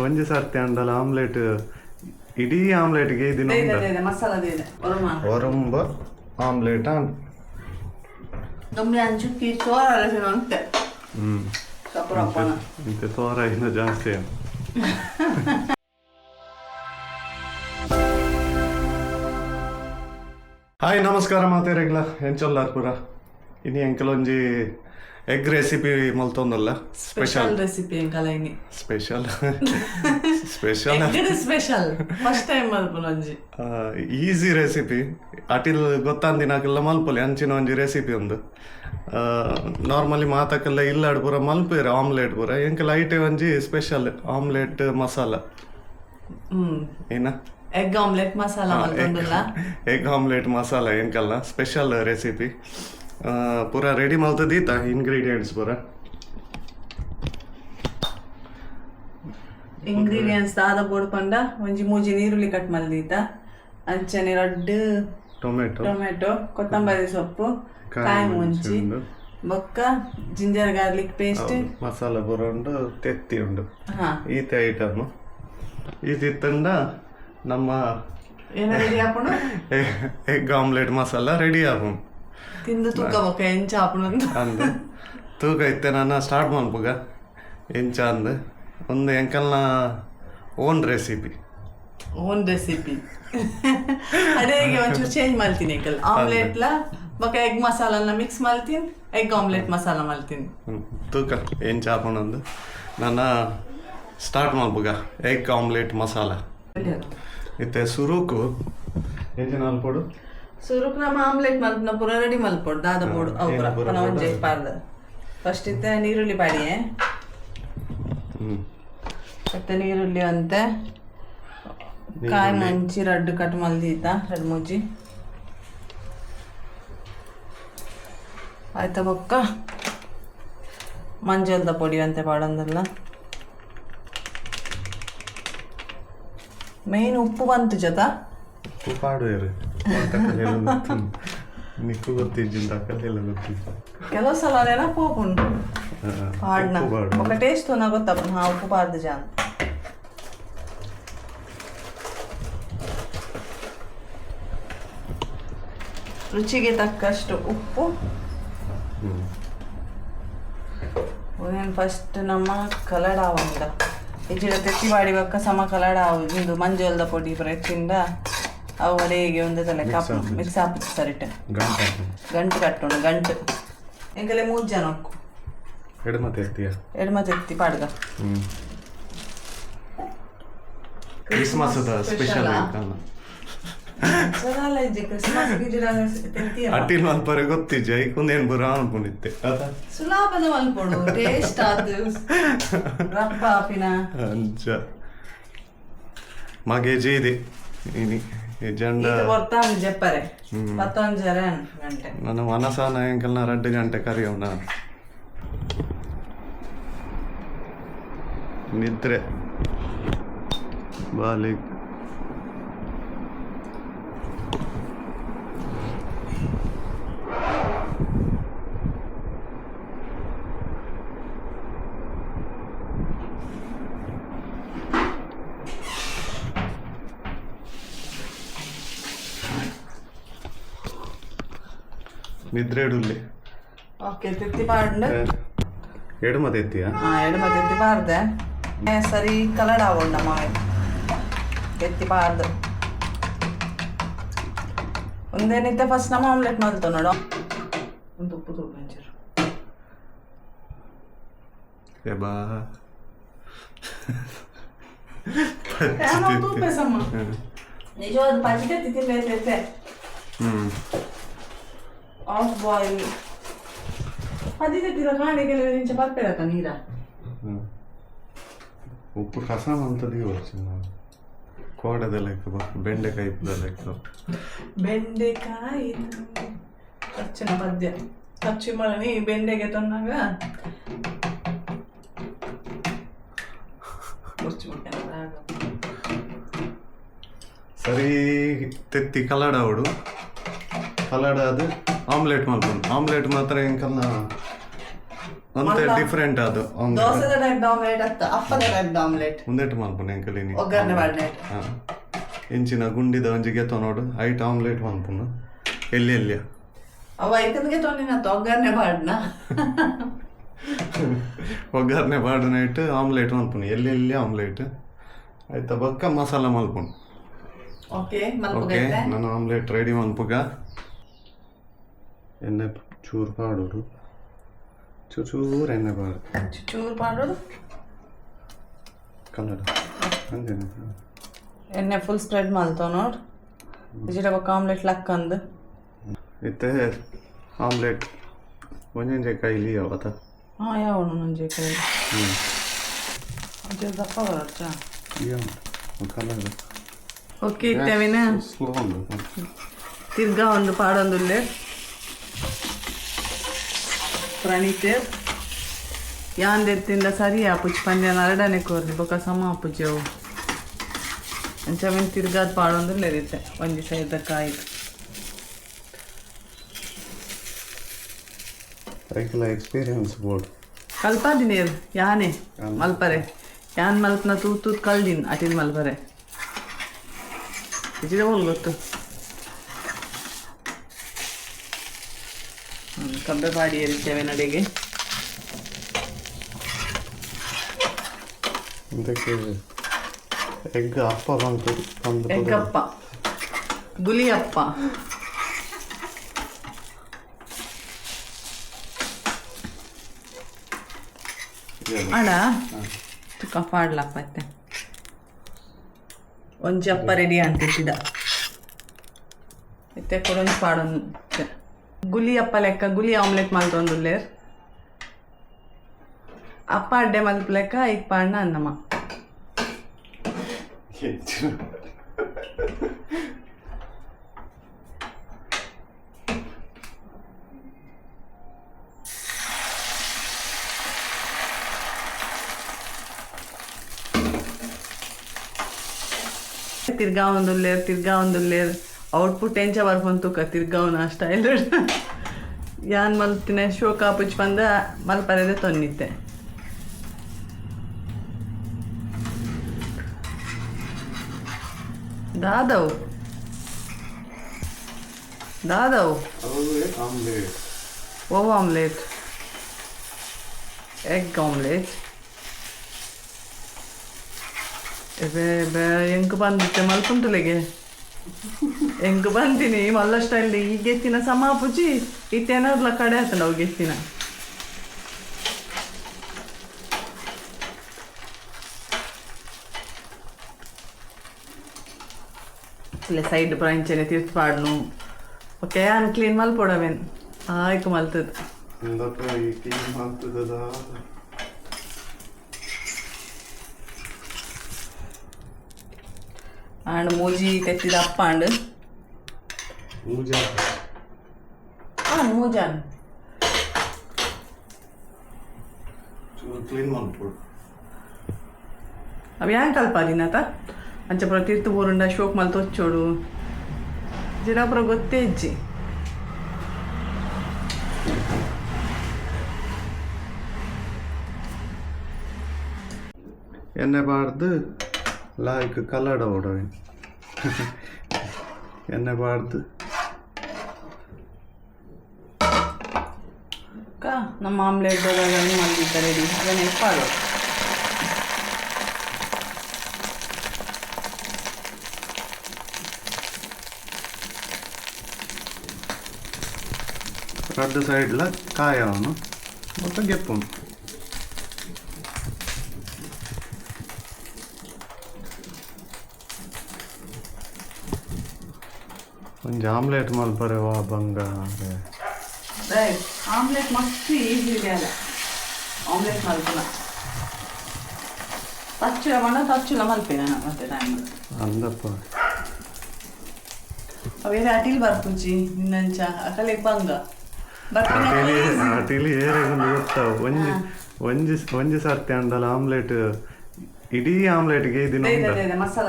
ಒಂಜಿ ಸರ್ತಿ ಅಂಡಲ ಆಮ್ಲೆಟ್ ಇಡೀ ಆಮ್ಲೆಟ್ಗೆ ಇದನ್ನ ಒರಂಬ ಆಮ್ಲೆಟ್ ಇಂತೆ ತೋರ ಇನ್ನು ಜಾಸ್ತಿ ಹಾಯ್ ನಮಸ್ಕಾರ ಮಾತೇರೆಗ್ಲ ಎಂಚೊಲ್ಲಾರ್ ಪೂರ ಇನಿ ಎಂಕಲೊಂಜಿ ಎಗ್ ರೆಸಿಪಿ ಮಲ್ತೊಂದಲ್ಲ? Special recipe ಎಂಕಲೈನಿ special special special first time easy recipe ಅಟಿಲ್ ಗೊತ್ತಾಂದಿನಾಕೆಲ್ಲ ಮಲ್ಪಲಿ ಅಂಚಿನ ಒಂಜಿ ರೆಸಿಪಿ ಒಂದು. ನಾರ್ಮಲಿ ಮಾತಕ್ಕೆಲ್ಲ ಇಲ್ಲ ಪೂರ ಮಲ್ಪೇರು ಆಮ್ಲೆಟ್ ಪೂರ. ಎಂಕಲ್ ಲೈಟ್ ಒಂಜಿ ಸ್ಪೆಷಲ್ ಆಮ್ಲೆಟ್ ಮಸಾಲ ಹ್ಮ್. ಏನ? Egg omelette masala egg omelette masala ಎಂಕಲ್ಲ special recipe ಪೂರ ರೆಡಿ ಮಾಡ್ತದೀತ ಇಂಗ್ರೀಡಿಯೆಂಟ್ಸ್ ಪೂರ. ಇಂಗ್ರೀಡಿಯೆಂಟ್ಸ್ ದಾದ ಬೋಡ್ಪಂಡ ಒಂಜಿ ಮೂಜಿ ನೀರುಳ್ಳಿ ಕಟ್ ಮಲ್ದೀತ ಅಂಚನೆ ರಡ್ಡ್ ಟೊಮೆಟೊ ಟೊಮೆಟೊ ಕೊತ್ತಂಬರಿ ಸೊಪ್ಪು ಕಾಯಿ ಮುಂಚಿ ಬೊಕ್ಕ ಜಿಂಜರ್ ಗಾರ್ಲಿಕ್ ಪೇಸ್ಟ್. ಮಸಾಲ ಪೂರ ಉಂಡು ತೆತ್ತಿ ಉಂಡು. ಈತ ಐಟಮ್ ಇದಿತ್ತಂಡ ನಮ್ಮ ಎಗ್ ಆಮ್ಲೆಟ್ ಮಸಾಲ ರೆಡಿ ಆகும் ತಿಂದು ತೂಕ ಬೊಕ್ಕ ಎಂಚ ಹಾಪುಣಂದು ಅಂದು. ತೂಕ ಇತ್ತೆ ನಾನು ಸ್ಟಾರ್ಟ್ ಮಲ್ಪುಗ ಎಂಚ ಅಂದು. ಒಂದು ಎಂಕಲ್ನ ಓನ್ ರೆಸಿಪಿ ಓನ್ ರೆಸಿಪಿ ಅದೇ ಒಂಚೂರು ಚೇಂಜ್ ಮಾಡ್ತೀನಿ ಎಂಕಲ್. ಆಮ್ಲೆಟ್ಲ ಬೊಕ್ಕ ಎಗ್ ಮಸಾಲನ ಮಿಕ್ಸ್ ಮಾಡ್ತೀನಿ ಎಗ್ ಆಮ್ಲೆಟ್ ಮಸಾಲ ಮಾಡ್ತೀನಿ. ತೂಕ ಎಂಚ ಹಾಕೊಂಡೊಂದು ನಾನು ಸ್ಟಾರ್ಟ್ ಮಲ್ಪುಗ ಎಗ್ ಆಮ್ಲೆಟ್ ಮಸಾಲ. ಇತ್ತೆ ಸುರುಕು. ಎಂಚಿನ ಅಲ್ಪೊಡು ಸುರುಕ್ ನಮ್ಮ ಆಮ್ಲೆಟ್ ಮಲ್ಪನ ಪೂರ ರೆಡಿ ಮಲ್ಪೊಡು. ದಾದ ಬೋಡು ಅವು ಪೂರ ಪುನಃ ಒಂಜೆ ಪಾರ್ದ ಫಸ್ಟ್ ಇತ್ತೆ ನೀರುಳ್ಳಿ ಪಾಡಿಯೇ ಹ್ಞೂ ಮತ್ತೆ ನೀರುಳ್ಳಿ ಅಂತೆ. ಕಾಯಿ ಮುಂಚಿ ರಡ್ಡು ಕಟ್ ಮಲ್ದೀತ ರಡ್ ಮುಜ್ಜಿ. ಆಯ್ತಾ ಬೊಕ್ಕ? ಮಂಜಲ್ದ ಪೊಡಿ ಅಂತೆ ಪಾಡಂದಲ್ಲ. ಮೇನ್ ಉಪ್ಪು ಬಂತು ಜೊತ. ನಿಕ್ಕು ಕೆಲವು ಸಲ ನೆನಪು ಪಾಡ್ನ ఒక టేస్ట్ ఉన్నా గొప్ప హా ఉప్పు ರುಚಿಗೆ ತಕ್ಕಷ್ಟು ಉಪ್ಪು. ಏನು ಫಸ್ಟ್ ನಮ್ಮ ಕಲಡಾವಂದ ಹೆಚ್ಚಿನ ತೆತ್ತಿ ಮಾಡಿ ಬಕ್ಕ ಸಮ ಕಲಡಾವು ಇದು ಮಂಜೋಲ್ದ ಪೊಡಿ ಬ್ರೆಡ್ಡಿಂದ ಅವು ಅಡಿಗೆ ಒಂದು ತಲೆ ಕಪ್ ಮಿಕ್ಸ್ ಹಾಕಿ ಸರಿಟ ಗಂಟೆ. ಗಂಟು ಕಟ್ಟೋಣ ಗಂಟು. ಎಂಕಲೆ ಮೂರು ಜನ ಒಕ್ಕು ಎಡಮ ತೆಗ್ತೀಯ ಎಡಮ ತೆತ್ತಿ ಪಾಡ್ದ ಕ್ರಿಸ್ಮಸ್ ಸ್ಪೆಷಲ್ ಅಟ್ಟಿಲ್ ಮಲ್ಪರೆ ಗೊತ್ತಿಜ್ಜ ಐಕೊಂದೇನು ಬರ ಅನ್ಕೊಂಡಿತ್ತೆ ಅದ? ಸುಲಭದ ಮಲ್ಪೊಡು ಟೇಸ್ಟ್ ಆತು. ರಪ್ಪ ಆಪಿನ. ಅಂಚ ಮಗೆ ಇದೆ ಇನಿ. ಈ ಜಂಡ ಇದು ಬರ್ತಾನೆ ಜಪ್ಪರೆ ಪತ್ತೊಂಜರ ಗಂಟೆ ನನ್ನ ಮನಸಾನ ಎಂಕಲ್ನ ಎರಡು ಗಂಟೆ ಕರೆಯೋಣ ನಿದ್ರೆ ಬಾಲಿ ನಿದ್ರೆ ಇಡುಲ್ಲಿ ಓಕೆ ತೆತ್ತಿ ಪಾಡ್ಂಡು ಎಡಮ ತೆತ್ತಿಯ ಹಾ ಎಡಮ ತೆತ್ತಿ ಪಾರ್ದೆ ಏ, ಸರಿ ಕಲರ್ ಆಗೋಣ ಮಾವೆ. ತೆತ್ತಿ ಪಾರ್ದು ಒಂದೇನಿತ್ತೆ ಫಸ್ಟ್ ನಮ್ಮ ಆಮ್ಲೆಟ್ ಮಾಡ್ತ ನೋಡು. ಒಂದು ಉಪ್ಪು ಒಂಚೂರು ಏ ಬಾ. ನಿಜವಾದ ಪಾಚಿಕೆ ತಿಂದೆ. ಹ್ಮ್. ಆಫ್ ಬಾಯ್ಲ್ ಅದಿದೆ ತಿರ ನಿಂಚ ಇಂಚ ಬರ್ಪೇರತ್ತ ನೀರ. ಉಪ್ಪು ಕಸ ಅಂತದೇ ಯೋಚನೆ ಕೋಡದ ಲೆಕ್ಕ ಬೆಂಡೆಕಾಯಿ ಇಪ್ಪದ ಲೆಕ್ಕ ಬೆಂಡೆಕಾಯಿ ಅರ್ಚನ ಪದ್ಯ. ಖರ್ಚು ಮಳನಿ ಬೆಂಡೆಗೆ ತಂದಾಗ ಸರಿ ತೆತ್ತಿ ಕಲಡ ಅವಡು ಕಲಡ ಅದು ಆಮ್ಲೆಟ್ ಮಾಡ್ಕೊಂಡು ಆಮ್ಲೆಟ್ ಮಾತ್ರ ಎಂಕಲ್ನ ಅಂತೆ ಡಿಫ್ರೆಂಟ್ ಅದು ದೋಸೆದ ಟೈಪ್ ಆಮ್ಲೆಟ್ ಅತ್ತ ಅಪ್ಪದ ಟೈಪ್ ಆಮ್ಲೆಟ್ ಮುಂದೆಟ್ಟು ಮಲ್ಪನೆ ಎಂಕಲಿನಿ ಒಗ್ಗರಣೆ ಬಾಡ್ನೆ ಹಾ. ಇಂಚಿನ ಗುಂಡಿದ ಒಂಜಿಗೆ ಗೆತ್ತ ನೋಡು ಐಟ್ ಆಮ್ಲೆಟ್ ಮಾಡ್ಕೊಂಡು. ಎಲ್ಲಿ ಎಲ್ಲಿ? ಅವ ಐಕನ್ಗೆ ತೊಂದಿನ ಒಗ್ಗರಣೆ ಮಾಡ್ನ. ಒಗ್ಗರಣೆ ಬಾಡಿನ ಇಟ್ಟು ಆಮ್ಲೆಟ್ ಮಾಡ್ಕೊಂಡು ಎಲ್ಲಿ ಎಲ್ಲಿ ಆಮ್ಲೆಟ್ ಆಯ್ತಾ ಬಕ್ಕ ಮಸಾಲ ಮಲ್ಪುನು ಓಕೆ ಓಕೆ ನಾನು ಆಮ್ಲೆಟ್ ರೆಡಿ ಮಲ್ಪುಗ ಎಣ್ಣೆ ಚೂರು ಪಾಡೋರು ಚೂರು ಚೂರು ಎಣ್ಣೆ ಪಾಡು ಚೂರು ಮಾಡೋದು ಕಲರ್ ಹಂಗೇನೆ ಎಣ್ಣೆ ಫುಲ್ ಸ್ಪ್ರೆಡ್ ಮಾಡ್ತಾವ ನೋಡ್ ವೆಜಿಟೇಬಲ್ ಆಮ್ಲೆಟ್ ಲಕ್ಕಂದು ಇತ್ತೆ ಆಮ್ಲೆಟ್ ಒಂಜೊಂಜೆ ಕೈಲಿ ಅವತ್ತ ಹಾಂ ಯಾವ ನಂಜೆ ಕೈ ಹ್ಞೂ ಅದೇ ದಪ್ಪ ಬರಚ್ಚ ಕಲರ್ ಓಕೆ ಇತ್ತೇವಿನ ಸ್ಲೋ ಉಂಡು ತಿರ್ಗಾ ಒಂದು ಪಾಡೊಂದುಲ್ಲೆ ಪ್ರಣೀತೆ ಯಾಂದೆತ್ತಿಂದ ಸರಿ ಆಪುಜಿ ಪಂದ್ಯ ನರಡನೆ ಕೋರ್ಲಿ ಬೊಕ ಸಮ ಆಪುಜಿ ಅವು. ಅಂಚಮೇಲೆ ತಿರ್ಗಾದ ಪಾಡೊಂದುಲ್ಲೆ ಇರುತ್ತೆ ಒಂದಿ ಸೈದ ಕಾಯಿ ಎಕ್ಸ್ಪೀರಿಯನ್ಸ್ ಬೋರ್ಡ್ ಕಲ್ಪಾದಿನೇರು ಯಾನೆ? ಮಲ್ಪರೆ. ಯಾನ್ ಮಲ್ಪನ ತೂತ್ ತೂತ್ ಕಲ್ದಿನ್ ಅಟಿನ್ ಮಲ್ಪರೆ. ಇಜಿದ ಹೋಲ್ ಗೊತ್ತು. ಕಬ್ಬೆ ಪಾಡಿ ಏರಿಸ್ತೇವೆ ನಡೆಗೆ. ಇದಕ್ಕೆ ಎಗ್ ಅಪ್ಪ ಬಂತು ಅಣ್ಣ ಕಫ ಪಾಡ್ಲಪ್ಪ ಮತ್ತೆ ಒಂಜಿ ಅಪ್ಪ ರೆಡಿ ಅಂತಿದ್ದ ಮತ್ತೆ ಕೊಡೊಂದು ಪಾಡೊಂದು ಗುಲಿ ಅಪ್ಪ ಲೆಕ್ಕ, ಗುಲಿ ಆಮ್ಲೆಟ್ ಮಲ್ತೊಂದುಲ್ಲೇರ್ ಅಪ್ಪ ಅಡ್ಡೆ ಮಲ್ಪ ಲೆಕ್ಕ ಐಕ್ ಪಾಡ್ನ ಅನ್ನಮ್ಮ. ತಿರ್ಗಾ ಒಂದು ಲೇರ್ ತಿರ್ಗಾ ಒಂದು ಔಟ್ಪುಟ್ ಎಂಚ ಬರ್ಬಂತು ಕತಿರ್ಗವನ ಅಷ್ಟೇ ಇಲ್ಲ ಯಾನ್ ಮಲ್ತಿನ ಶೋಕ ಪುಚ್ ಬಂದ ಮಲ್ಪರದೆ ತೊನ್ನಿತ್ತೆ ದಾದವ್. ದಾದವ್. ಓ, ಆಮ್ಲೆಟ್. Egg omelette. ಎಂಕ್ ಬಂದಿತ್ತೆ ಮಲ್ಪುಂಟು ಲೇಗೆ. ಹೆಂಗ್ ಬಂತೀನಿ ಮಲ್ಲ ಸ್ಟೈಲ್ ಈ ಗೆತ್ತಿನ ಸಮಾಪುಜಿ ಇತ್ತೇನಾದ್ಲ ಕಡೆ ಆತನ ಅವು ಗೆತ್ತಿನ ಇಲ್ಲ ಸೈಡ್ ಬ್ರಾಂಚನೆ ತಿರ್ತು ಪಾಡ್ನು ಓಕೆ ಅನ್ ಕ್ಲೀನ್ ಮಲ್ಪೊಡವೇನ್ ಆಯ್ತು ಮಲ್ತದ ಎಂದಪ್ಪ ಈ ಟೀ ಮಾಡ್ತದ ಆಂಡ್ ಮೂಜಿ ತೆತ್ತಿದ ಅಪ್ಪ ಅಂಡ್ ಪೂಜ ಹಾಂ ಮೂಜಾನ್ ಚೂರು ಕ್ಲೀನ್ ಮಾಡ್ಬಿಡು ಅವು ಹ್ಯಾಂಗೆ ಕಲ್ಪಾದಿನತ ಅಂಚಪುರ ತೀರ್ತು ಬೋರುಂಡ ಶೋಕ್ ಮಲ್ ತೊಚ್ಚೋಡು ಜಿರಾಪುರ ಗೊತ್ತೇ ಇಜ್ಜಿ ಎಣ್ಣೆ ಬಾರ್ದು ಲಾಯ್ಕ್ ಕಲ್ಲಡ ಓಡವೆ ಎಣ್ಣೆ ಬಾರ್ದು ನಮ್ಮ ಆಮ್ಲೆಟ್ ಬರೋದನ್ನು ಮಾಡಿದ್ದ ರೆಡಿ ಅದನ್ನು ಎಪ್ಪಾಡು ರಡ್ಡು ಸೈಡ್ಲ ಕಾಯ ಅವನು ಮತ್ತು ಗೆಪ್ಪನು ಒಂದು ಆಮ್ಲೆಟ್ ಮಲ್ಪರೆ ವಾ ಬಂಗಾರ ರೈಟ್ ಆಮ್ಲೆಟ್ ಮಸ್ತ್ ಈಸಿ ಇದೆ ಅಲ್ಲ. ಆಮ್ಲೆಟ್ ಮಲ್ಪಿನ ತಚ್ಚುಲ ಮಣ್ಣ ತಚ್ಚುಲ ಮಲ್ಪೇನ ಮತ್ತೆ ಟೈಮ್ ಅಂದಪ್ಪ ಅವೇರೆ ಅಟಿಲ್ ಬರ್ಪುಜಿ ನಿನ್ನಂಚ ಅಕಲೆ ಬಂಗ. ಅಟಿಲಿ ಏರೆಗೊಂದು ಗೊತ್ತಾವ ಒಂಜಿ ಒಂಜಿ ಒಂಜಿ ಸರ್ತಿ ಅಂಡಲ ಆಮ್ಲೆಟ್ ಇಡೀ ಆಮ್ಲೆಟ್ಗೆ ಇದೆ ಉಂಡ ಇದೆ ಇದೆ ಮಸಾಲ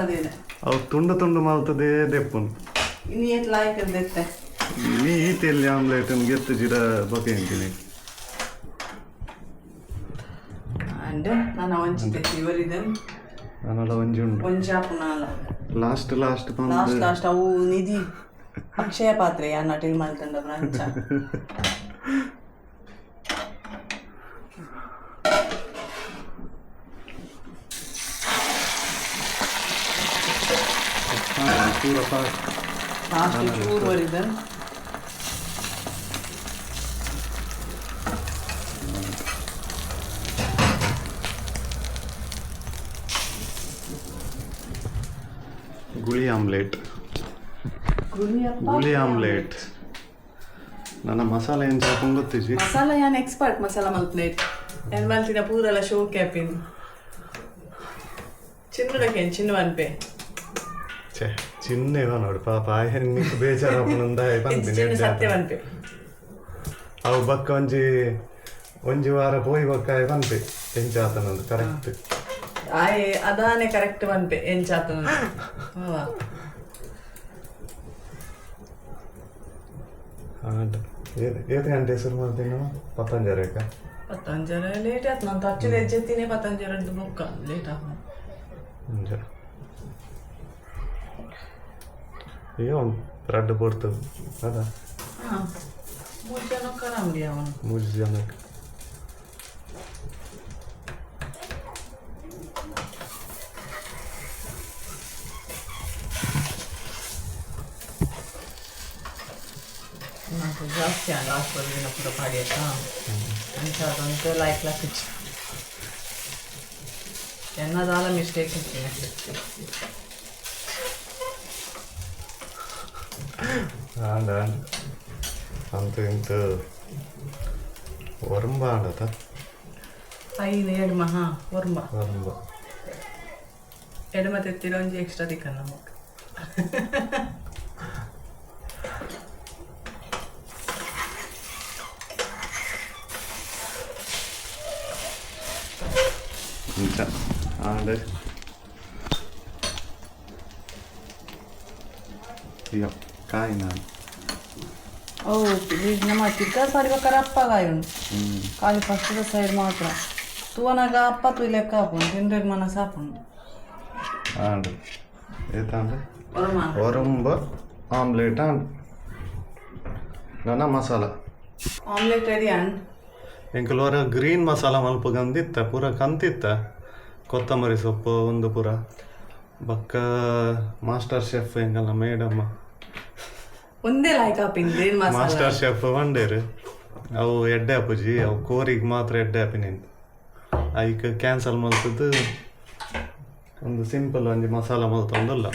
ಅವು ತುಂಡು ತುಂಡು ಮಲ್ತದೇ ದೆಪ್ಪುನು ಇನ್ನು ಏತ್ ಲಾಯ್ಕ್ ಇರ್ದೈತೆ ನೀ ಈತೆಯಲ್ಲಿ ಆಮ್ಲೆಟ್ ಗೆತ್ತು ಜಿಡ ಬಗೆ ಅಂತೀನಿ. ಅಂಡ್ ನಾನು ಒಂಚಿ ತೆತ್ತಿ ಇವರಿದೆ. ನಾನೆಲ್ಲ ಒಂಜಿ ಉಂಡು ಒಂಚಿ ಆಪುನಾಲ ಲಾಸ್ಟ್ ಲಾಸ್ಟ್ ಲಾಸ್ಟ್ ಲಾಸ್ಟ್ ಅವು ನಿಧಿ ಅಕ್ಷಯ ಪಾತ್ರೆ ಅನ್ನ ಟಿಲ್ ಮಾಡ್ತಂಡ ಬ್ರಂಚ. ಪೂರ ಪಾಸ್ ಲಾಸ್ಟ್ ಚೂರು ಬರಿದೆ ಆಮ್ಲೆಟ್ ಗುಳಿಯಪ್ಪ ಗುಳಿ ಆಮ್ಲೆಟ್ ನನ್ನ ಮಸಾಲೆ ಏನು ಸಾಕು ಗೊತ್ತಿಜಿ ಮಸಾಲ ಯಾನ್ ಎಕ್ಸ್ಪರ್ಟ್ ಮಸಾಲ ಮಲ್ಪ್ಲೇಟ್ ಏನ್ ಮಲ್ತಿನ ಪೂರೆಲ್ಲ ಶೋ ಕ್ಯಾಪಿನ್ ಚಿನ್ನಡಕ್ಕೆ ಚಿನ್ನ ಅನ್ಪೆ ಛೇ ಚಿನ್ನ ಇವ ನೋಡು ಪಾಪ ನಿಂಗೆ ಬೇಜಾರಾಪನಂದ ಬಂದಿನಿ ಚಿನ್ನ ಸತ್ಯ ಅನ್ಪೆ ಅವು ಬಕ್ಕ ಒಂಜಿ ಒಂಜಿ ವಾರ ಪೋಯಿ ಬಕ್ಕ ಬಂತೆ ಎಂಚಾತನಂದು ಕರೆಕ್ಟ್ ಆಯ್ ಅದಾನೆ ಕರೆಕ್ಟ್ ಅನ್ಪೆ ಎಂಚಾತ ಏತು ಗಂಟೆ ಶುರು ಮಾಡ್ತೀನಿ ನಾವು ಪತ್ತಂಜರಕ್ಕ ಪತ್ತಂಜರ ಲೇಟ್ ಆಯ್ತು ನಾನು ತಚ್ಚು ಹೆಜ್ಜೆತ್ತೀನಿ ಪತ್ತಂಜರದ್ದು ಬುಕ್ಕ ಲೇಟ್ ಆಗ ಮುಂಜ ಅಯ್ಯೋ ಬ್ರೆಡ್ ಕೊಡ್ತದೆ ಅದ ಹಾಂ ಮೂರು ಜನ ಕರಂಡಿ ಅವನು ಮೂರು ಜನಕ್ಕೆ నాకు ಜಾಸ್ತಿ ಲಾಸ್ಟ್ ವರೆಗಿನ ಪೂರ ಪಾಡಿ ಆಯ್ತಾ ಅಂಚದಂತೆ ಲೈಕ್ ಲಕ್ಕಿಚ್ಚು ಎನ್ನದಾಲ ಮಿಸ್ಟೇಕ್ ಇರ್ತೀನಿ ಆಡ ಅಂತ ಇಂತ ಒರಂಬ ಆಡತ ಐದು ಎಡ್ಮ ಹಾಂ ಒರ್ಮ ಒರಂಬ ಎಡಮ ತೆತ್ತಿರ ಒಂಜಿ ಎಕ್ಸ್ಟ್ರಾ ದಿಕ್ಕ ನಮಗೆ ಆಡ ಅಯ್ಯೋ ಕಾಯಿ ನಾನು ಓ ಈಗ ನಮ್ಮ ಚಿಕ್ಕ ಸಾರಿ ಬೇಕಾರೆ ಅಪ್ಪಗಾಯುಂಡು ಹ್ಞೂ ಖಾಲಿ ಫಸ್ಟ್ ಸೈಡ್ ಮಾತ್ರ ತೂವನಾಗ ಅಪ್ಪ ತೂ ಲೆಕ್ಕ ಹಾಕೊಂಡು ತಿಂಡ್ರೆಗ್ ಮನ ಸಾಪುಂಡು ಆಂಡ್ ಏತಾಂಡ್ ಒರಮ ಒರಂಬ ಆಮ್ಲೆಟ್ ಆಂಡ್ ನನ್ನ ಮಸಾಲ ಆಮ್ಲೆಟ್ ರೆಡಿ ಅಂಡ್ ಎಂಕಲ್ವರ ಗ್ರೀನ್ ಮಸಾಲ ಮಲ್ಪ ಗಂದಿತ್ತ ಪೂರ ಕಂತಿತ್ತ ಕೊತ್ತಂಬರಿ ಸೊಪ್ಪು ಒಂದು ಪುರ. ಬಕ್ಕ ಮಾಸ್ಟರ್ ಶೆಫ್ ಎಂಗಲ್ಲ ಮೇಡಮ್. ಒಂದೇ ಮಾಸ್ಟರ್ ಶೆಫ್ ಮಂಡೇರ್ ಅವು ಎಡ್ಡೆ ಅಪ್ಪುಜಿ ಅವು ಕೋರಿಗೆ ಮಾತ್ರ ಎಡ್ಡೆ ಹಾಪಿನಿಂದ ಐಕ್ ಕ್ಯಾನ್ಸಲ್ ಮಲ್ತದ್ದು ಒಂದು ಸಿಂಪಲ್ ಒಂಜಿ ಮಸಾಲ ಮಲ್ತೊಂದುಲ್ಲ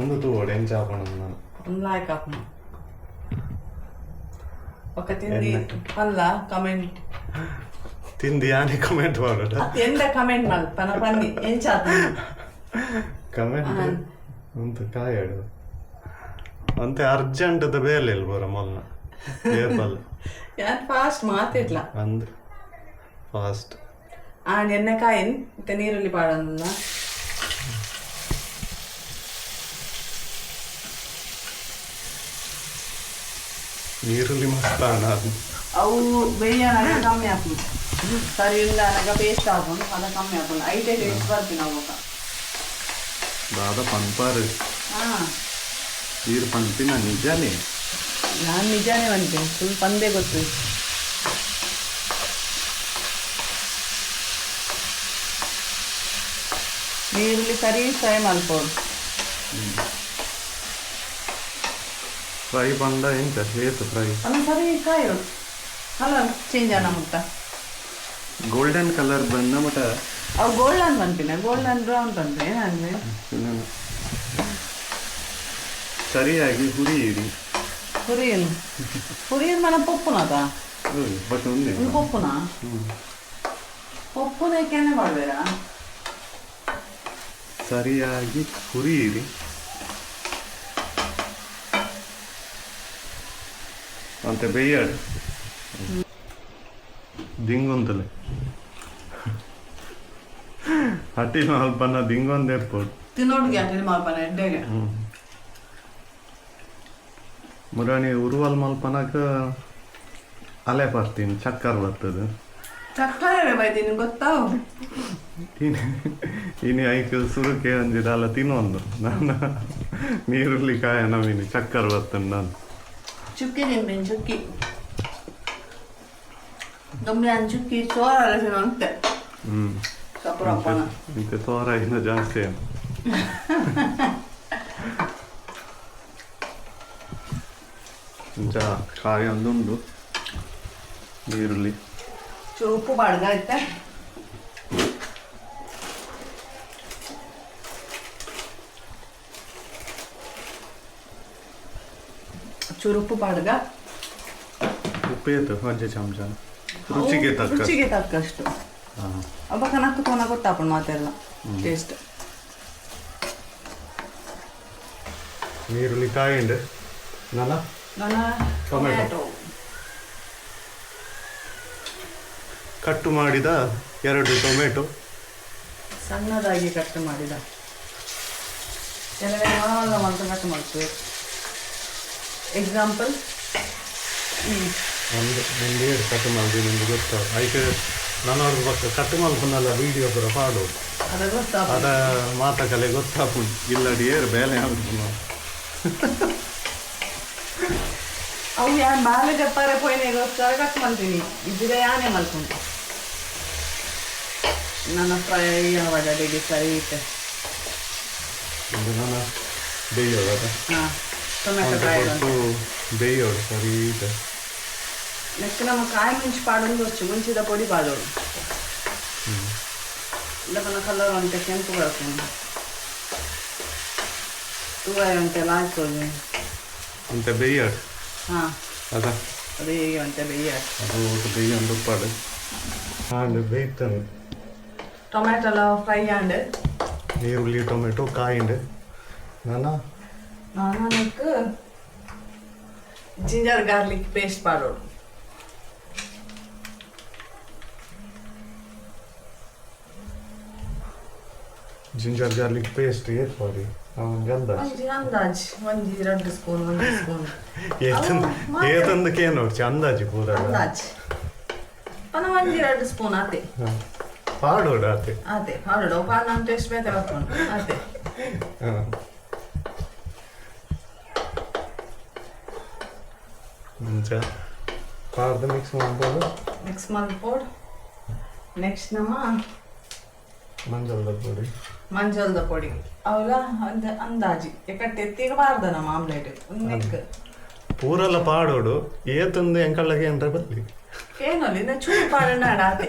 ಒಂದು ತೂವಡೆ ಎಂಚ ಹಾಕೋಣ ನಾನು. ಒಂದ್ ಲಾಯ್ಕ್ ಒಕ್ಕ ತಿಂದಿ. ಅಲ್ಲ ಕಮೆಂಟ್ ತಿಂದು ಯಾನೇ ಕಮೆಂಟ್ ಮಾಡೋಣ ಎಂದ ಕಮೆಂಟ್ ಮಾಡ್ತಾನ ಪನ್ನಿ ಎಂಚಾತ ಕಮೆಂಟ್ ಅಂತ ಕಾಯಾಡು ಅರ್ಜೆಂಟ್ ಅರ್ಜೆಂಟದ ಬೇಲೆ ಬರ ಮೊಲ್ನ ಏಪಲ್ ಯಾನ್ ಫಾಸ್ಟ್ ಮಾತಿಡ್ಲ? ಅಂದ್ರೆ ಫಾಸ್ಟ್ ಆ ಎಣ್ಣೆ ಕಾಯಿನ್ ಮತ್ತೆ ನೀರುಳ್ಳಿ ಪಾಡೋದನ್ನ ನೀರುಳ್ಳಿ ಮಸ್ತ್ ಅಣ್ಣ ಅದು. ಅವು ಬೇಯನಾಗ ಕಮ್ಮಿ ಹಾಕು ಸರಿ ಇಲ್ಲ ನನಗೆ ಪೇಸ್ಟ್ ಹಾಕೊಂಡು ಅದ ಕಮ್ಮಿ ಹಾಕೊಂಡು ಐಟೇ ಟೇಸ್ಟ್ ಬರ್ತೀನಿ ಅವಾಗ. ದಾದ ಪಂಪಾರು ಹಾಂ. ನೀರು ಪಂಪಿನ ನಿಜಾನೇ? ನಾನು ನಿಜಾನೇ ಅಂತೀನಿ ಫುಲ್ ಪಂದೆ ಗೊತ್ತು. ನೀರುಳ್ಳಿ ಸರಿ ಫ್ರೈ ಮಾಡ್ಬೋದು. ಫ್ರೈ ಪಂಡ ಎಂತ? ಏತು ಫ್ರೈ ಅಲ್ಲ ಸರಿ ಕಾಯು ಕಲರ್ ಚೇಂಜ್ ಆನ ಮುತ್ತ ಗೋಲ್ಡನ್ ಕಲರ್ ಬಂದ ಮಟ ಅವು ಗೋಲ್ಡನ್ ಬಂತಿನ ಗೋಲ್ಡನ್ ಬ್ರೌನ್ ಬಂತು ಏನಾಗಲಿ ಸರಿಯಾಗಿ ಹುರಿಯಿರಿ. ಹುರಿಯಲ್ ಹುರಿಯಲ್ ಮನ ಪಪ್ಪುನದ ಬಟ್ ಒಂದೇ ಪಪ್ಪುನ? ಪಪ್ಪುನ ಏಕೆನೆ ಮಾಡ್ಬೇಡ? ಸರಿಯಾಗಿ ಹುರಿಯಿರಿ. ಅಂತ ಬೇಯಾಡು ದಿಂಗೊಂತಲೆ ಹಟ್ಟಿ ಮಾಲ್ಪನ್ನ ದಿಂಗೊಂದು ಏರ್ಪೋರ್ಟ್ ತಿನ್ನೋಡ್ಗೆ ಹಟ್ಟಿ ಮಾಡ್ಬಾನ ಎಡ್ಡೆಗೆ. ಮುರಾಣಿ ಉರುವಲ್ ಮಲ್ಪನಕ ಅಲೆ ಬರ್ತೀನಿ ಚಕ್ಕರ್ ಬರ್ತದೆ. ಸಕ್ಕರೆ ಬೈದಿ ಗೊತ್ತಾ? ಇನಿ ಐಕ ಸುರುಕೆ ಅಂಜಿದಲ್ಲ ತಿನ್ನೊಂದು ನಾನು ನೀರುಳ್ಳಿ ಕಾಯ ನವೀನಿ ಚಕ್ಕರ್ ಬರ್ತೇನೆ ನಾನು. ಚುಕ್ಕಿ ನಿಂಬೆನ್ ಚುಕ್ಕಿ. ದೊಮ್ಮೆ ಅನ್ ಚುಕ್ಕಿ ಸೋರಲ್ಲ ಅಂತೆ ಹ್ಮ್ ಕಪುರಪ್ಪನ ಇಂತೆ ತೋರ ಇನ್ನು ಜಾಸ್ತಿ ಏನು ಇಂಚ ಕಾಯಿ ಒಂದುಂಡು ಈರುಳ್ಳಿ ಚೂರು ಉಪ್ಪು ಬಾಡ್ಗ ಐತೆ ಚೂರು ಉಪ್ಪು ಬಾಡ್ಗ ಉಪ್ಪು ಏತು ಅಜ್ಜಿ ಚಮಚ ರುಚಿಗೆ ತಕ್ಕ ರುಚಿಗೆ ತಕ್ಕಷ್ಟು. ಅವಾಗ ಅಬ್ಬಕ್ಕ ನಕ್ಕು ತೋನ ಗೊತ್ತಾಪಣ ಮಾತೆಲ್ಲ. ಟೇಸ್ಟ್ ನೀರುಳ್ಳಿ ಕಾಯಿ ನಲ ನನ್ನ? ಟೊಮೆಟೊ. ಟೊಮೆಟೊ. ಕಟ್ಟು ಮಾಡಿದ ಎರಡು ಟೊಮೆಟೊ. ಸಣ್ಣದಾಗಿ ಕಟ್ ಮಾಡಿದ. ಕೆಲವೇ ಮಾಡ್ತಾ ಕಟ್ ಮಾಡ್ತೇವೆ. ಎಕ್ಸಾಂಪಲ್ ಒಂದು ಒಂದು ಏಳು ಕಟ್ ಮಾಡಿ ನಿಮ್ಗೆ ಗೊತ್ತಾಗ ಐಕೆ ನಾನು ಅವ್ರ ಪಕ್ಕ ಕಟ್ ಮಾಡ್ಕೊಂಡಲ್ಲ ವಿಡಿಯೋ ಪೂರ ಪಾಡೋದು ಅದ ಮಾತಕಲೆ ಗೊತ್ತಾಪು ಇಲ್ಲಡಿ ಏರು ಬೇಲೆ ಅವು ಬಾಲೆ ಗಪ್ಪಾರೆ ಪೋಯ್ನೆಗೋಸ್ಕರ ಕಟ್ ಮಾಡ್ತೀನಿ. ಇದ್ರೆ ಯಾನೆ ಮಲ್ಕೊಂಡು ನನ್ನ ಫ್ರೈ ಯಾವಾಗ ರೆಡಿ ಸರಿ ಇತ್ತೆ ಇದು ನಾನು ಬೇಯೋದು ಅದ ಹಾಂ ಟೊಮೆಟೊ ಫ್ರೈ ಬೇಯೋದು ಸರಿ ಇದೆ ನೆಕ್ಸ್ಟ್ ನಮ್ಮ ಕಾಯಿ ಮುಂಚಿ ಪಾಡೊಂದು వచ్చు ಮುಂಚಿದ ಪೊಡಿ ಪಾಡೋಡು ಇಲ್ಲ ಕಲರ್ ಅಂತೆ ಕೆಂಪು ಬರ್ತೇನೆ ತೂವಾಯ ಅಂತೆಲ್ಲ ಹಾಕೋದು ಅಂತ ಬೇಯೋದು ಹಾಂ ಅದ ಅದೇ ಅಂತೆ ಬೇಯ ಅದು ಒಟ್ಟು ಬೇಯೊಂದು ಉಪ್ಪಾಡು ಹಾಂಡು ಬೇಯ್ತಾನೆ ಟೊಮೆಟೊ ಎಲ್ಲ ಫ್ರೈ ಆಂಡ್ ಈರುಳ್ಳಿ ಟೊಮೆಟೊ ಕಾಯಿಂಡು ನಾನು ನಾನು ಅದಕ್ಕೆ ginger garlic paste ಮಾಡೋಡು ginger garlic paste eight ಮಾಡಿ ಅವನಿಗೆ ಅಂದ ಒಂಜಿ ಅಂದಾಜ್ ಒಂಜಿ ಎರಡು ಸ್ಪೂನ್ ಒಂದು ಸ್ಪೂನ್ ಏತಂದ ಏತಂದಕ್ಕೆ ನೋಡ್ಚಿ ಅಂದಾಜಿ ಪೂರ. ಅಂದಾಜ್. ಪನ ಒಂಜಿ ಎರಡು ಸ್ಪೂನ್ ಆತೆ. ಪಾಡೋಡು ಆತೆ. ಆತೆ ಹಾಡು. ಪಾಡ್ ನಾನು ಟೇಸ್ಟ್ ಬೇತೆ ಬರ್ಕೊಂಡು ಆತೆ. ಹಾಂ. ಮುಂಚೆ ಪಾಡ್ದು ಮಿಕ್ಸ್ ಮಾಡ್ಬೋದು. ಮಿಕ್ಸ್ ಮಾಡ್ಬೋದು ನೆಕ್ಸ್ಟ್ ನಮ್ಮ ಮಂಜಲ್ದ ಪುಡಿ. ಮಂಜಲ್ದ ಪೊಡಿ. ಅವಲ ಅಂದ ಅಂದಾಜಿ. ಎಕಟ್ಟೆ ತಿರಬಾರ್ದ ನಮ್ಮ ಆಮ್ಲೆಟ್ ನೆಕ್ ಪೂರಲ್ಲ ಪಾಡೋಡು. ಏತಂದು ಎಂಕಳ್ಳಗೆ ಏನ್ರ ಬಲ್ಲಿ ಏನಲ್ಲ ಇನ್ನ ಚೂರು ಆತೆ.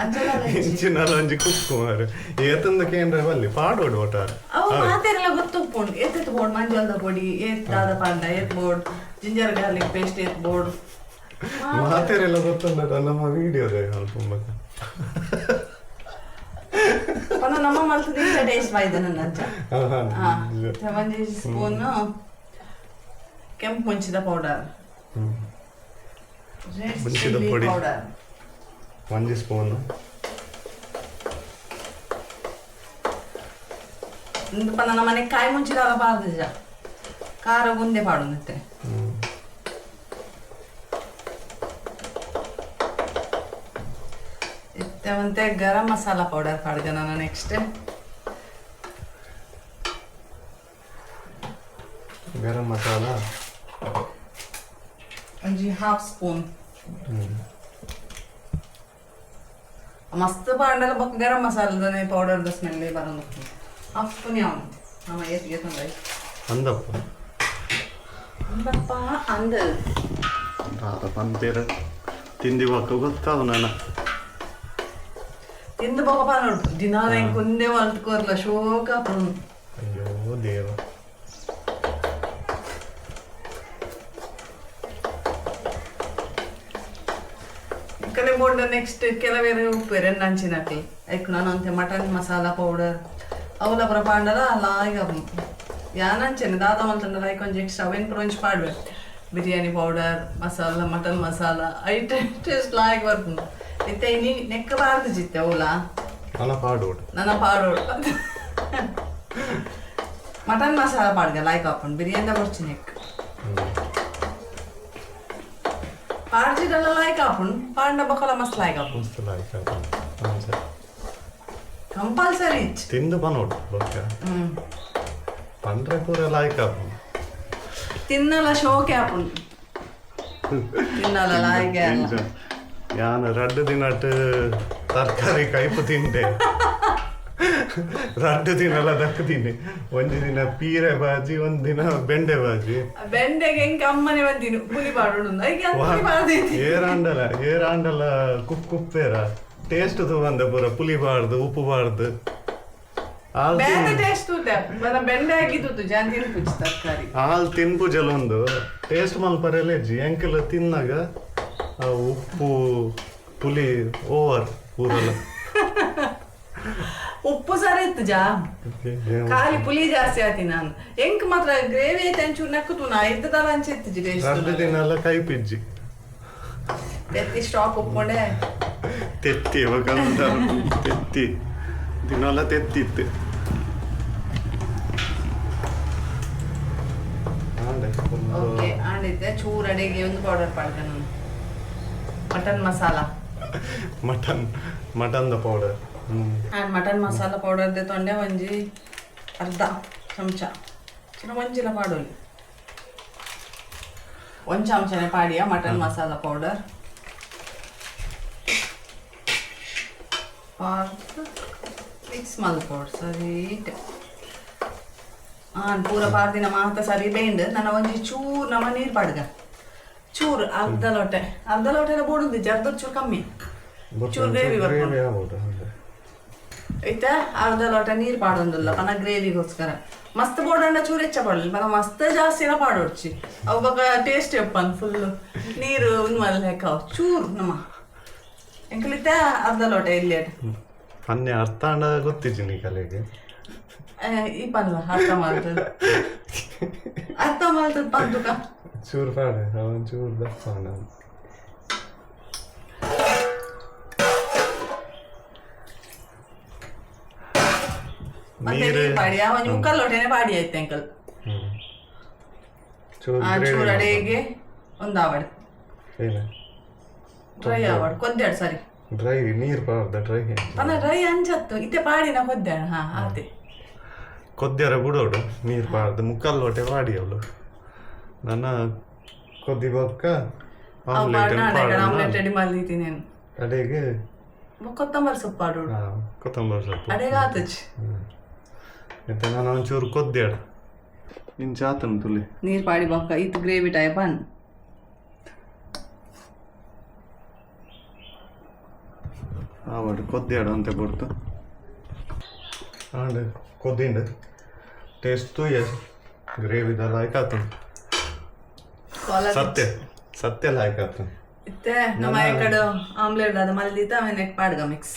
ಅಂಜಲ ಇಂಚಿನಲ್ಲ ಒಂಜಿ ಕುಕ್ಕು ಮಾರು ಏತಂದಕ್ಕೆ ಏನ್ರ ಬಲ್ಲಿ ಪಾಡೋಡು ಒಟ್ಟಾರೆ. ಅವು ಮಾತೆಲ್ಲ ಗೊತ್ತುಪ್ಪುಂಡು ಎತ್ತೆತ್ ಬೋರ್ಡ್ ಮಂಜಲ್ದ ಪೊಡಿ ಏತ್ತಾದ ಪಾಂಡ ಎತ್ ಬೋರ್ಡ್ ಜಿಂಜರ್ ಗಾರ್ಲಿಕ್ ಪೇಸ್ಟ್ ಎತ್ ಬೋರ್ಡ್. ಮಾತೆಲ್ಲ ಗೊತ್ತುಂಡ ನಮ್ಮ ವಿಡಿಯೋದ ತುಂಬ ಪನ ನಮ್ಮ ಮಲ್ತು ದಿವಸ ಟೇಸ್ಟ್ ಬಾಯ್ದ ನನ್ನ ಅಜ್ಜ ಒಂಜಿ ಸ್ಪೂನ್ ಕೆಂಪು ಮುಂಚಿದ ಪೌಡರ್ ಮುಂಚಿದ ಪೊಡಿ. ಪೌಡರ್ ಒಂಜಿ ಸ್ಪೂನು ಇಂದು ಪನ ನಮ್ಮ ಮನೆ ಕಾಯಿ ಮುಂಚಿದಾಗ ಪಾರ್ದಜ ಖಾರ ಗುಂದೆ ಪಾಡು ಮತ್ತೆ ಇತ್ತವಂತೆ ಗರಂ ಮಸಾಲ ಪೌಡರ್ ಪಾಡ್ದೆ ನಾನು ನೆಕ್ಸ್ಟ್ ಗರಂ ಮಸಾಲ? ಒಂಜಿ ಹಾಫ್ ಸ್ಪೂನ್ ಮಸ್ತ್ ಪಾಂಡಲ ಬೊಕ್ಕ ಗರಂ ಮಸಾಲದನೆ ಪೌಡರ್ದ ಸ್ಮೆಲ್ ಬರೋದು ಹಾಫ್ ಸ್ಪೂನ್ ಯಾವ ನಮ್ಮ ಏತಿಗೆ ತಂದ ಅಂದಪ್ಪ ಅಂದಪ್ಪ ಅಂದ. ತಾತ ಪಂತೇರ ತಿಂದಿ ಬಕ್ಕ ಗೊತ್ತಾವು ನಾನು. ತಿಂದು ಬೊಕ್ಕ ನೋಡು ದಿನ ಹೆಂಗ್ ಕುಂದೆ ಹೊಲ್ತ್ಕೋರ್ಲ ಶೋಕ ಪುಣ್ ಅಯ್ಯೋ ದೇವ ಕಲೆ ಬೋರ್ಡ್ ನೆಕ್ಸ್ಟ್ ಕೆಲವೇರು ಉಪ್ಪೇರೆ ನಂಚಿನಕಿ ಐಕ್ ನಾನು ಅಂತೆ ಮಟನ್ ಮಸಾಲ ಪೌಡರ್ ಅವಲ ಪುರ ಪಾಂಡಲ ಲಾಯ್ಗ ಯಾನಂಚೆನೆ ದಾದ ಮಲ್ತಂಡ ಲೈಕ್ ಒಂಜಿ ಎಕ್ಸ್ಟ್ರಾ ಅವೆನ್ ಪುರಂಚ್ ಪಾಡ್ವೆ ಬಿರಿಯಾನಿ ಪೌಡರ್ ಮಸಾಲ ಮಟನ್ ಮಸಾಲ ಐಟ ಟೇಸ್ಟ್ ಲಾಯ್ಕ್ ಬರ್ಪುಂಡು ಇತ್ತೆ ನೀ ನೆಕ್ಕಬಾರ್ದು ಜಿತ್ತೆ ಅವಳ ನನ್ನ ಪಾಡೋಡು ನನ್ನ ಪಾಡೋಡು ಮಟನ್ ಮಸಾಲ ಪಾಡ್ಗ ಲಾಯ್ಕ್ ಹಾಕೊಂಡು ಬಿರಿಯಾನಿ ಕೊಡ್ಚಿ ನೆಕ್ ಪಾಡ್ಜಿದಲ್ಲ ಲಾಯ್ಕ್ ಹಾಕೊಂಡು ಪಾಂಡ ಬಕೊಲ ಮಸ್ತ್ ಲಾಯ್ಕ್ ಹಾಕೊಂಡು ಮಸ್ತ್ ಲಾಯ್ಕ್ ಹಾಕೊಂಡು ಕಂಪಲ್ಸರಿ ತಿಂದು ಬನ್ನೋಡು ಓಕೆ ಪಂಡ್ರೆ ಪೂರ ಲಾಯ್ಕ್ ಹಾಕೊಂಡು ತಿನ್ನಲ್ಲ ಶೋಕೆ ಹಾಕೊಂಡು ತಿನ್ನಲ್ಲ ಲಾಯ್ಕೆ ಅಲ್ಲ ಯಾನ್ ರಡ್ಡು ದಿನಟ್ ತರಕಾರಿ ಕೈಪು ತಿಂದೆ. ರಡ್ಡು ದಿನಲ್ಲ ದಕ್ಕತೀನಿ ಒಂದು ದಿನ ಪೀರೆ ಬಾಜಿ ಒಂದು ದಿನ ಬೆಂಡೆ ಬಾಜಿ ಬೆಂಡೆಗೆ ಹೆಂಗೆ ಅಮ್ಮನೆ ಬಂದಿನು ಪುಲಿ ಏರಾಂಡಲ ಏರಾಂಡಲ ಕುಪ್ ಕುಪ್ಪೇರ ಟೇಸ್ಟ್ ತಗೊಂಡ ಪೂರ ಪುಲಿ ಬಾರ್ದು ಉಪ್ಪು ಬಾರ್ದು ಹಾಲ್ ಬೇರೆ ತಿನ್- ಟೇಸ್ಟ್ ಮಲ್ಪರೆಲ್ಲ ಎಂಕೆಲ್ಲ ತಿನ್ನಾಗ ಉಪ್ಪು ಪುಲಿ ಓವರ್ ಊರಲ್ಲ. ಉಪ್ಪು ಸರ ಇತ್ತು ಜಾ ಖಾಲಿ ಪುಲಿ ಜಾಸ್ತಿ ಆತಿ ನಾನು ಎಂಕ್ ಮಾತ್ರ ಗ್ರೇವಿ ಐತೆ ಅಂಚೂರು ನಕ್ಕುತು ನಾ ಇದ್ದದಲ್ಲ ರಡ್ಡು ಟೇಸ್ಟ್ ದಿನ ಎಲ್ಲ ಕೈ ಪಿಜ್ಜಿ. ತೆತ್ತಿ ಸ್ಟಾಕ್ ಒಪ್ಕೊಂಡೆ. ತೆತ್ತಿ ಇವಾಗ ತೆತ್ತಿ. ದಿನಲ್ಲ ತೆತ್ತಿತ್ತು. ಓಕೆ ಆಂಡಿದ್ದೆ ಚೂರ್ ಅಡಿಗೆ ಒಂದು ಪೌಡರ್ ಪಾಡ್ದೆ ನಾನು. ಮಟನ್ ಮಸಾಲ ಮಟನ್ ಮಟನ್ ದ ಪೌಡರ್ ಆ ಆ್ಯಂಡ್ ಮಟನ್ ಮಸಾಲ ಪೌಡರ್ ದೆ ತೊಂಡೆ ಒಂಜಿ ಅರ್ಧ ಚಮಚ. ಚಿನ್ನ ಒಂಜಿಲ ಪಾಡೋಲಿ. ಒಂದು ಚಮಚನೆ ಪಾಡಿಯ ಮಟನ್ ಮಸಾಲ ಪೌಡರ್ ಮಿಕ್ಸ್ ಮಲ್ಪೋಡ್ ಸರೀಟ್ ಆನ್ ಪೂರ ಪಾರ್ದಿನ ಮಾತ ಸರಿ ಬೇಂಡ್ ನನ್ನ ಒಂಜಿ ಚೂರ್ ನಮ್ಮ ನೀರು ಪಾಡ್ಗ. ಚೂರ್ ಅರ್ಧ ಲೋಟೆ ಅರ್ಧ ಲೋಟೆಲ್ಲ ಬೋಡುದು ಜರ್ದ ಚೂರು ಕಮ್ಮಿ ಚೂರ್ ಗ್ರೇವಿ ಬರ್ಕೊಂಡು ಗ್ರೇವಿ ಆಗ್ಬೋದು ಹೌದು. ಐತೆ ಅರ್ಧ ಲೋಟ ನೀರು ಪಾಡೊಂದಿಲ್ಲ ಪನ ಗ್ರೇವಿಗೋಸ್ಕರ ಮಸ್ತ್ ಬೋಡಂಡ ಚೂರು ಹೆಚ್ಚ ಪಡಲಿ ಪನ ಮಸ್ತ್ ಜಾಸ್ತಿ ಎಲ್ಲ ಪಾಡೋಡ್ಚಿ ಅವು ಬಗ ಟೇಸ್ಟ್ ಎಪ್ಪನ್ ಫುಲ್ ನೀರು ಉನ್ಮಲ್ ಲೆಕ್ಕ ಚೂರು ನಮ್ಮ ಎಂಕಲಿತ್ತೆ ಅರ್ಧ ಲೋಟ ಇಲ್ಲಿ ಹ್ಮ್. ಪನ್ಯ ಅರ್ಥ ಅಂಡ ಗೊತ್ತಿಜ್ಜಿ ನೀ ಕಲೆಗೆ ಈ ಪನ್ಲ ಅರ್ಥ ಮಾಡ್ತದ ಅರ್ಥ ಮಾಡ್ತದ ಪಂತುಕ ಚೂರು فعلا ಅವನ್ ಚೂರು ದಪ್ಪ ಮತ್ತೆ ನೀರು ನೀರು ಪಾಡಿ ಅವನ್ ಪಾಡಿ ಆಯ್ತು ಅಂಕಲ್ ಆ ಚೂರು ಅಡೆಗೆ ಒಂದು ಆವಡ್ ಏನು ಡ್ರೈ ಆವಡ್ ಕೊದ್ದಾಡ್ ಸಾರಿ ಡ್ರೈ ನೀರು ಪಾಡ್ದ ಡ್ರೈ ಪನ ಡ್ರೈ ಅಂಜತ್ತು ಇತ್ತೆ ಪಾಡಿನ ಕೊದ್ದಾಡ ಹಾ ಆತೆ ಕೊದ್ದಿಯರ ಬಿಡೋಡು ನೀರ್ ಪಾಡ್ದು ಮುಕ್ಕಲ್ಲೋಟೆ ಲೋಟೆ ಪಾಡಿ ಅವಳು ನನ್ನ ಕೊದ್ದಿ ಬೊಕ್ಕ ಆಮ್ಲೆಟ್ ಆಮ್ಲೆಟ್ ರೆಡಿ ಮಾಡ್ಲಿತ್ತೀನಿ ನಾನು. ಅಡೆಗೆ ಕೊತ್ತಂಬರಿ ಸೊಪ್ಪು ಆಡೋಡು ಆ, ಕೊತ್ತಂಬರಿ ಸೊಪ್ಪು. ಅಡೆಗೆ ಆತಚ್. ಮತ್ತೆ ನಾನು ಒಂಚೂರು ಕೊದ್ದಾಡ ಇಂಚ ಆತನು ತುಲಿ ನೀರ್ ಪಾಡಿ ಬೊಕ್ಕ ಇತ್ತು ಗ್ರೇವಿ ಟೈಪ್ ಅನ್ ಆವಡು ಕೊದ್ದಾಡ ಅಂತ ಕೊಡ್ತು ಆಂಡ್ ಕೊದ್ದಿಂಡು ಟೇಸ್ಟ್ ತೂಯ ಗ್ರೇವಿ ಲಾಯ್ಕ್ ಆತು ಸತ್ಯ ಸತ್ಯ ಲಾಯ್ಕ್ ಆತು ಇತ್ತೆ ನಮ್ಮ ಕಡೆ ಆಮ್ಲೆಟ್ ಅದ ಅವೆ ಅವನಕ್ಕೆ ಪಾಡ್ಗ ಮಿಕ್ಸ್.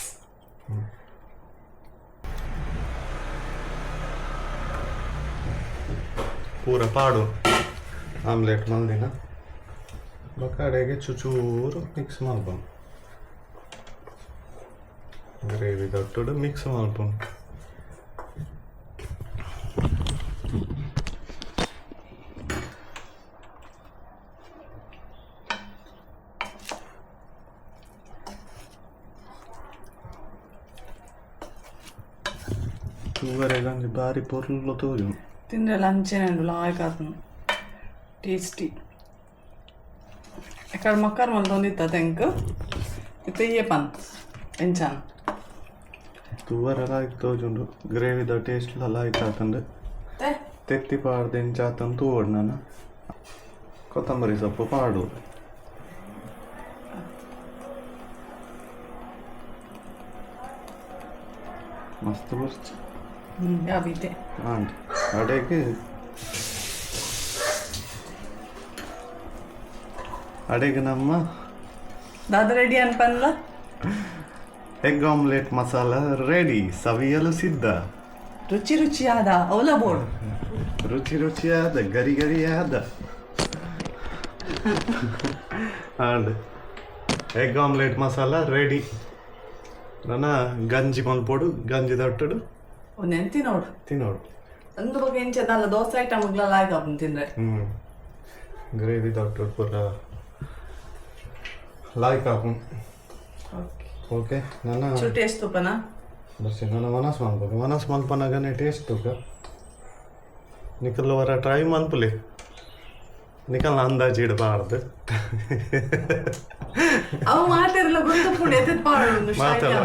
ಪೂರ ಪಾಡು ಆಮ್ಲೆಟ್ ಮಲ್ದಿನ ಬಕಾಡೆಗೆ ಚುಚೂರು ಮಿಕ್ಸ್ ಮಾಡ್ಬೋದು. ಗ್ರೇವಿ ದೊಡ್ಡ ಮಿಕ್ಸ್ ಮಾಡ್ಬೋದು. ಒಂದು ಬಾರಿ ಪೊರ್ಲು ತೋಜು ತಿಂದ್ರೆ ಲಂಚನೆ ಉಂಡು ಲಾಯ್ಕ್ ಆತನು ಟೇಸ್ಟಿ ఇక్కడ మక్కర్ మంది తెంక్ ఇతే ఏ పన్ ఎంచాను ತೂವರ ಲಾಯ್ಕ್ ತೋಜುಂಡು ಗ್ರೇವಿದ ಟೇಸ್ಟ್ ಲಾಯ್ಕ್ ಆತಂದು తే ತೆತ್ತಿ ಪಾಡ್ದು ಎಂಚಾತನ್ ತೂವಡ್ ನಾನು ಕೊತ್ತಂಬರಿ ಸೊಪ್ಪು ಪಾಡು ಮಸ್ತ್ ಬರ್ಚ್ అవి ఇతే ಆಂಟ್ ಅಡೆಗೆ ಅಡೆಗೆ ನಮ್ಮ దాదా రెడీ అని పనుల ಎಗ್ ಆಮ್ಲೆಟ್ ಮಸಾಲ ರೆಡಿ ಸವಿಯಲು ಸಿದ್ಧ ರುಚಿ ರುಚಿ ಆದ ಅವಲ ಬೋರ್ಡ್ ರುಚಿ ರುಚಿಯಾದ ಗರಿ ಗರಿಯಾದ and egg omelette masala ready ನನ್ನ ಗಂಜಿ ಮಲ್ಪೋಡು ಗಂಜಿ ದೊಟ್ಟಡು ಒಂದು ತಿನ್ನೋಡು ನೋಡು. ತಿನ್ನೋಡು ಒಂದು ಬಗ್ಗೆ ಎಂಚದಲ್ಲ ದೋಸೆ ಐಟಮ್ಗಳ ಆಯ್ತು ಆಗ್ತೀನಿ ತಿಂದರೆ? ಹ್ಞೂ ಗ್ರೇವಿ ಡಾಕ್ಟರ್ ಪುರ. ಲಾಯ್ಕ್ ಹಾಕು ಓಕೆ ನನ್ನ ಟೇಸ್ಟ್ ತುಪ್ಪನ ಬರ್ಸಿ ನಾನು ಮನಸ್ ಮಲ್ಪದು ಮನಸ್ ಮಲ್ಪನಾಗನೇ ಟೇಸ್ಟ್ ತೂಕ. ನಿಖಲ್ ವರ ಟ್ರೈ ಮಲ್ಪಲಿ ನಿಖಲ್ ಅಂದಾಜು ಇಡಬಾರ್ದು. ಅವು ಮಾತಾಡಲ್ಲ ಗೊತ್ತು ಮಾತಲ್ಲ.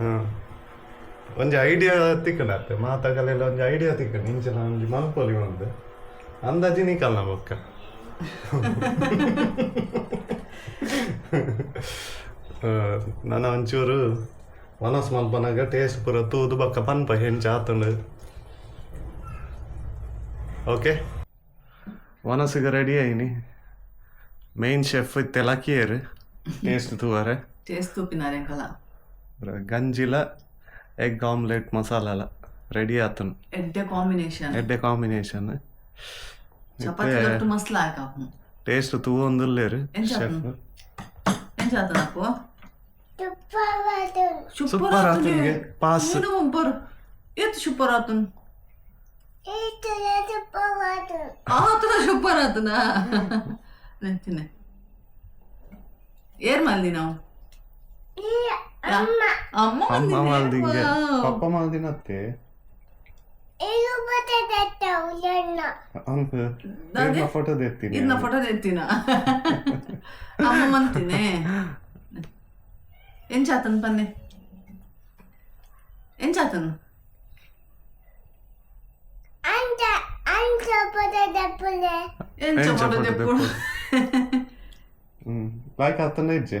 ಹಾಂ ಒಂಜಿ ಐಡಿಯಾ ತಿಕ್ಕಂಡತ್ತೆ ಮಾತಾಗಲೆಲ್ಲ ಒಂಜಿ ಐಡಿಯಾ ತಿಕ್ಕಂಡು ಇಂಚಿನ ಒಂಜಿ ಮಲ್ಪೊಲಿ ಒಂದು ಅಂದಾಜಿ ನೀಕಲ್ಲ ಬೊಕ್ಕ. ನನ್ನ ಒಂಚೂರು ಮನಸ್ ಮಲ್ಪನಾಗ ಟೇಸ್ಟ್ ಪೂರ ತೂದು ಬಕ್ಕ ಪನ್ಪ ಹೆಂಚ ಆತುಂಡು. ಓಕೆ ಮನಸ್ಸಿಗೆ ರೆಡಿ ಆಯ್ನಿ. ಮೇನ್ ಶೆಫ್ ತೆಲಕಿಯರು. ಟೇಸ್ಟ್ ತೂವಾರೆ. ಟೇಸ್ಟ್ ತೂಪಿನಾರೆ ಗಂಜಿಲ ಎಗ್ ಆಮ್ಲೆಟ್ ಮಸಾಲಾಲ ರೆಡಿ ಆತನು ಎಡ್ಡೆ ಕಾಂಬಿನೇಷನ್ ಎಡ್ಡೆ ಕಾಂಬಿನೇಷನ್ ಚಪಾತಿ ದೊಡ್ಡ ಮಸ್ಲ ಹಾಕಾಪು ಟೇಸ್ಟ್ ತೂ ಒಂದುಲ್ಲೇರು ಎಂತ ಶೆಫ್ ಏನ್ చేస్తున్నాకు ಸೂಪರ್ ಆತನ್ಗೆ ಪಾಸ್ ನೀನು ಬರು ಎತ್ತು ಸೂಪರ್ ಆತನ್ ಆತನ ಸೂಪರ್ ಆತನ ತಿನ್ನೆ ಏರ್ ಮಲ್ದಿ ನಾವು ಅಮ್ಮ. ಮಾಲ್ದಿಂಗೆ. ಪಪ್ಪ ಮಾಲ್ದಿನತ್ತೆ? ದಾದೆ? ಫೋಟೋ ತೆತ್ತೀನಿ ಇದನ್ನ ಫೋಟೋ ತೆತ್ತಿನ ಅಮ್ಮ ಮಂತಿನೇ ಏನ್ ಚಾತನ್ ಪನ್ನೆ? ಏನ್ ಚಾತನ್? ಏನ್ ಏನ್ ಚಪಾಟ ಚಪಾಟ ತೆಪ್ಪುಡು ಹ್ಮ್ ಲಾಯ್ಕ್ ಆತನ ಇಜ್ಜೆ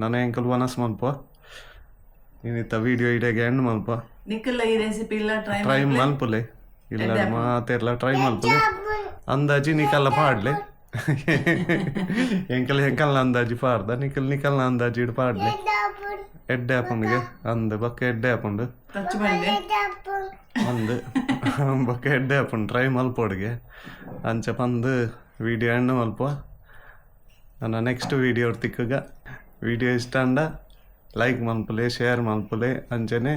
ನಾನು ಎಂಕಲ್ ವನಸ್ ಮಲ್ಪ. ನೀನಿತ್ತ ವಿಡಿಯೋ ಇಡೆಗೆ ಎಂಡ್ ಮಲ್ಪ. ನಿಕ್ಕಲ್ಲ ಈ ರೆಸಿಪಿ ಇಲ್ಲ ಟ್ರೈ ಟ್ರೈ ಇಲ್ಲ ಮಾತೆಲ್ಲ ಟ್ರೈ ಮಲ್ಪಲೆ. ಅಂದಾಜಿ ನಿಕಲ್ಲ ಪಾಡ್ಲೆ. ಎಂಕಲ್ ಎಂಕಲ್ನ ಅಂದಾಜಿ ಪಾಡ್ದ. ನಿಕಲ್ ನಿಕಲ್ನ ಅಂದಾಜಿ ಇಡ್ ಪಾಡ್ಲೆ. ಎಡ್ಡೆ ಹಾಕೊಂಡಿಗೆ ಅಂದ ಬಕ್ಕ ಎಡ್ಡೆ ಹಾಕೊಂಡು ಅಂದು ಬಕ್ಕ ಎಡ್ಡೆ ಹಾಕೊಂಡು ಟ್ರೈ ಮಲ್ಪೋಡ್ಗೆ ಅಂಚ ಪಂದು ವಿಡಿಯೋ ಎಣ್ಣು ಮಲ್ಪ. ನನ್ನ నెక్స్ట్ ತಿಕ್ಕಗ ವಿಡಿಯೋ ಇಷ್ಟ ಅಂಡ ಲೈಕ್ ಮಲ್ಪುಲೆ ಶೇರ್ ಮಲ್ಪುಲೆ ಅಂಜನೆ.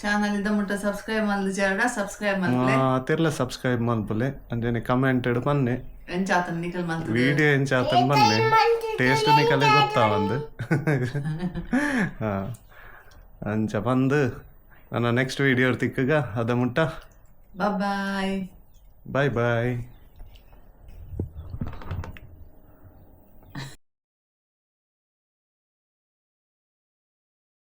ಚಾನಲ್ ಇದ್ದ ಮುಟ್ಟ ಸಬ್ಸ್ಕ್ರೈಬ್ ಮಲ್ದು ಜಾಡ ಸಬ್ಸ್ಕ್ರೈಬ್ ಮಲ್ಪುಲೆ. ತಿರ್ಲ ಸಬ್ಸ್ಕ್ರೈಬ್ ಮಲ್ಪುಲೆ. ಅಂಜನೆ ಕಮೆಂಟ್ ಇಡು ಬನ್ನೆ. ಎಂಚಾತನ್ ನಿಕಲ್ ಮಲ್ಪುಲೆ ವಿಡಿಯೋ ಎಂಚಾತನ್ ಬನ್ನೆ. ಟೇಸ್ಟ್ ನಿಕಲೆ ಗೊತ್ತಾ ಒಂದು? ಅಂಚ ಬಂದು ನನ್ನ ನೆಕ್ಸ್ಟ್ ವಿಡಿಯೋ ತಿಕ್ಕಗ ಅದ ಮುಟ್ಟ. ಬಾಯ್ ಬಾಯ್ ಬಾಯ್ ಬಾಯ್